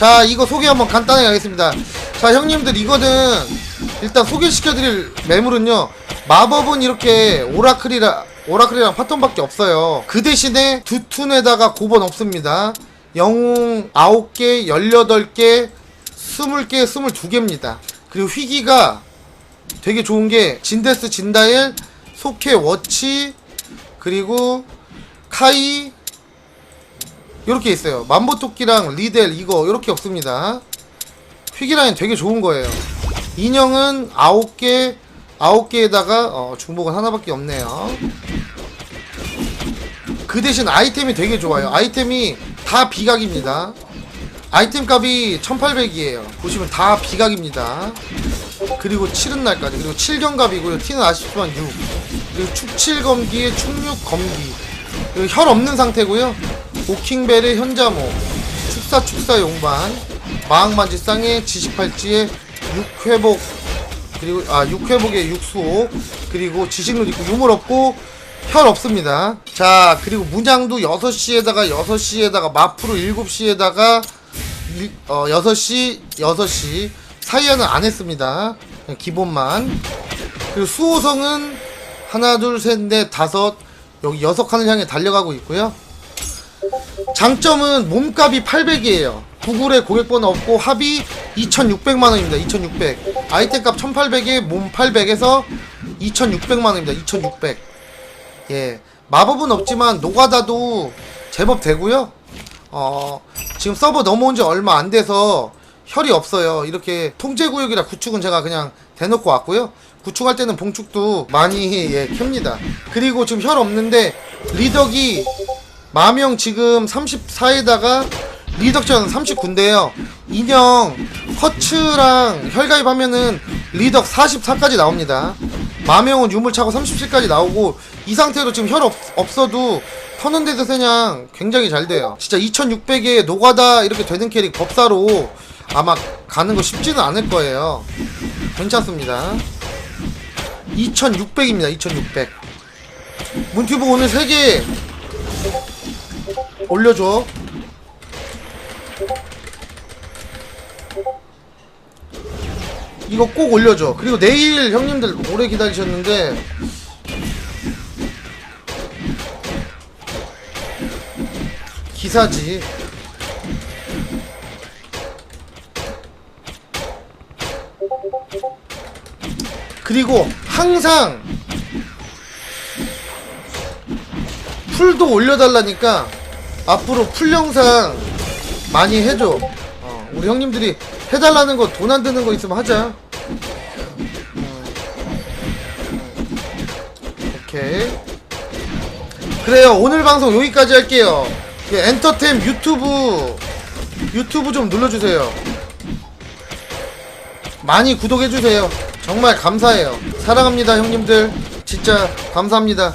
자 이거 소개 한번 간단하게 하겠습니다. 자 형님들 이거는 일단 소개시켜드릴 매물은요 마법은 이렇게 오라클이라 오라클이랑 파톤밖에 없어요. 그 대신에 두 툰에다가 고번 없습니다. 영웅 9개 18개 20개 22개입니다. 그리고 휘기가 되게 좋은 게 진데스 진다엘 소케 워치 그리고 카이 이렇게 있어요. 만보토끼랑 리델 이거 이렇게 없습니다. 휘기라인 되게 좋은 거예요. 인형은 9개 9개에다가 어, 중복은 하나밖에 없네요. 그 대신 아이템이 되게 좋아요. 아이템이 다 비각입니다. 아이템 값이 1800이에요. 보시면 다 비각입니다. 그리고 7은 날까지 그리고 7경갑이고요. T는 아쉽지만 6 그리고 축 7검기에 축 6검기 그리고 혈 없는 상태고요. 오킹벨의 현자모 축사 축사 용반 마항반지 쌍의 지식팔찌에 6회복 그리고 아 6회복에 육수 그리고 지식률 있고 유물 없고 혈 없습니다. 자 그리고 문양도 6시에다가 6시에다가 마프로 7시에다가 일, 어, 6시, 6시 사이에는 안 했습니다. 그냥 기본만. 그리고 수호성은 하나, 둘, 셋, 넷, 다섯 여기 여섯 칸을 향해 달려가고 있고요. 장점은 몸값이 800이에요. 구글에 고객번호 없고 합이 2,600만 원입니다. 2,600. 아이템값 1,800에 몸 800에서 2,600만 원입니다. 2,600. 예. 마법은 없지만 노가다도 제법 되고요. 어, 지금 서버 넘어온 지 얼마 안 돼서 혈이 없어요. 이렇게 통제구역이라 구축은 제가 그냥 대놓고 왔고요. 구축할 때는 봉축도 많이 예, 켭니다. 그리고 지금 혈 없는데 리덕이 마명 지금 34에다가 리덕전 39인데요. 인형 허츠랑 혈가입하면은 리덕 44까지 나옵니다. 마명은 유물차고 37까지 나오고 이 상태로 지금 혈 없, 없어도 터는 데서 그냥 굉장히 잘 돼요. 진짜 2600에 노가다 이렇게 되는 캐릭 법사로 아마 가는 거 쉽지는 않을 거예요. 괜찮습니다. 2600입니다. 2600. 문튜브 오늘 3개 올려줘. 이거 꼭 올려줘. 그리고 내일 형님들 오래 기다리셨는데 기사지. 그리고 항상 풀도 올려달라니까 앞으로 풀 영상 많이 해줘. 어, 우리 형님들이 해달라는 거 돈 안 드는 거 있으면 하자. 음. 오케이. 그래요. 오늘 방송 여기까지 할게요. 그 엔터템 유튜브 유튜브 좀 눌러주세요. 많이 구독해주세요. 정말 감사해요. 사랑합니다, 형님들. 진짜 감사합니다.